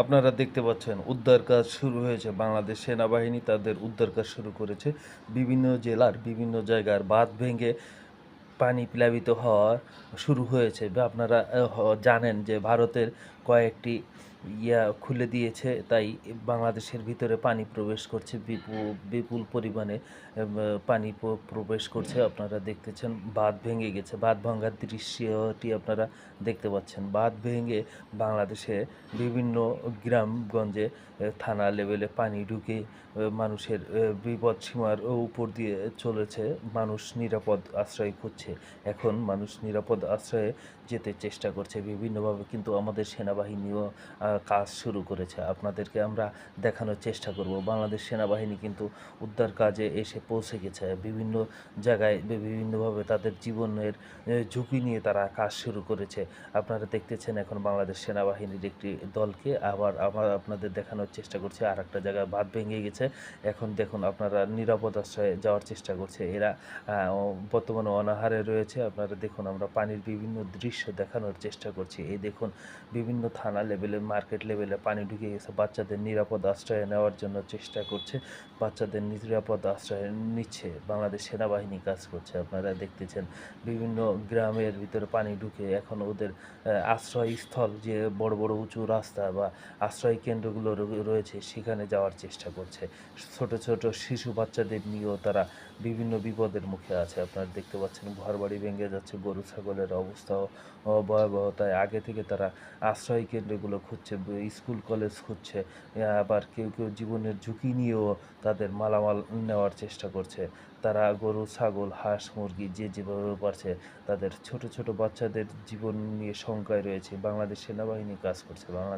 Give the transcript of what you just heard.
আপনারা দেখতে পাচ্ছেন, উদ্ধার কাজ শুরু হয়েছে। বাংলাদেশ সেনাবাহিনী তাদের উদ্ধার কাজ শুরু করেছে। বিভিন্ন জেলার বিভিন্ন জায়গার বাঁধ ভেঙে পানি প্লাবিত হওয়া শুরু হয়েছে। আপনারা জানেন যে ভারতের কয়েকটি ইয়া খুলে দিয়েছে, তাই বাংলাদেশের ভিতরে পানি প্রবেশ করছে বিপুল পরিমাণে পানি প্রবেশ করছে, আপনারা দেখতেছেন, বাঁধ ভেঙে গেছে, বাঁধ ভাঙার দৃশ্যটি আপনারা দেখতে পাচ্ছেন, বাঁধ ভেঙে বাংলাদেশে বিভিন্ন গ্রামগঞ্জে থানা লেভেলে পানি ঢুকে মানুষের বিপদ সীমার উপর দিয়ে চলেছে, মানুষ নিরাপদ আশ্রয় খুঁজছে, এখন মানুষ নিরাপদ আশ্রয়ে যেতে চেষ্টা করছে, বিভিন্নভাবে কিন্তু আমাদের সেনাবাহিনীও কাজ শুরু করেছে। আপনাদেরকে আমরা দেখানোর চেষ্টা করব। বাংলাদেশ সেনাবাহিনী কিন্তু উদ্ধার কাজে এসে পৌঁছে গেছে। বিভিন্ন জায়গায় বিভিন্নভাবে তাদের জীবনের ঝুঁকি নিয়ে তারা কাজ শুরু করেছে। আপনারা দেখতেছেন এখন বাংলাদেশ সেনাবাহিনীর একটি দলকে। আবার আবার আপনাদের দেখানোর চেষ্টা করছে। আর একটা জায়গায় বাঁধ ভেঙে গেছে। এখন দেখুন আপনারা নিরাপদ আশ্রয়ে যাওয়ার চেষ্টা করছে। এরা বর্তমানে অনাহারে রয়েছে। আপনারা দেখুন আমরা পানির বিভিন্ন দৃশ্য দেখানোর চেষ্টা করছি। এই দেখুন বিভিন্ন থানা লেভেলে মার্কেট লেভেলে পানি ঢুকে গেছে। বাচ্চাদের নিরাপদ আশ্রয় নেওয়ার জন্য চেষ্টা করছে। বাচ্চাদের নিরাপদ আশ্রয় নিচ্ছে। বাংলাদেশ সেনাবাহিনী কাজ করছে। আপনারা দেখতেছেন বিভিন্ন গ্রামের ভিতরে পানি ঢুকে এখন ওদের আশ্রয়স্থল যে বড় বড়, উঁচু রাস্তা বা আশ্রয় কেন্দ্রগুলো রয়ে- রয়েছে, সেখানে যাওয়ার চেষ্টা করছে। ছোট ছোট শিশু বাচ্চাদের নিয়েও তারা বিভিন্ন বিপদের মুখে আছে। আপনারা দেখতে পাচ্ছেন ঘরবাড়ি ভেঙে যাচ্ছে, গরু, ছাগলের অবস্থাও ভয়াবহতায়। আগে থেকে তারা আশ্রয় কেন্দ্রগুলো খুঁজছে। ব- স্কুল, কলেজ খুঁজছে আবার কেউ কেউ জীবনের ঝুঁকি নিয়েও তাদের মালামাল নেওয়ার চেষ্টা করছে। তারা গরু, ছাগল, হাঁস, মুরগি যে যেভাবে পারছে, তাদের ছোট ছোট বাচ্চাদের জীবন নিয়ে শঙ্কায় রয়েছে। বাংলাদেশ সেনাবাহিনী কাজ করছে, বাংলাদেশ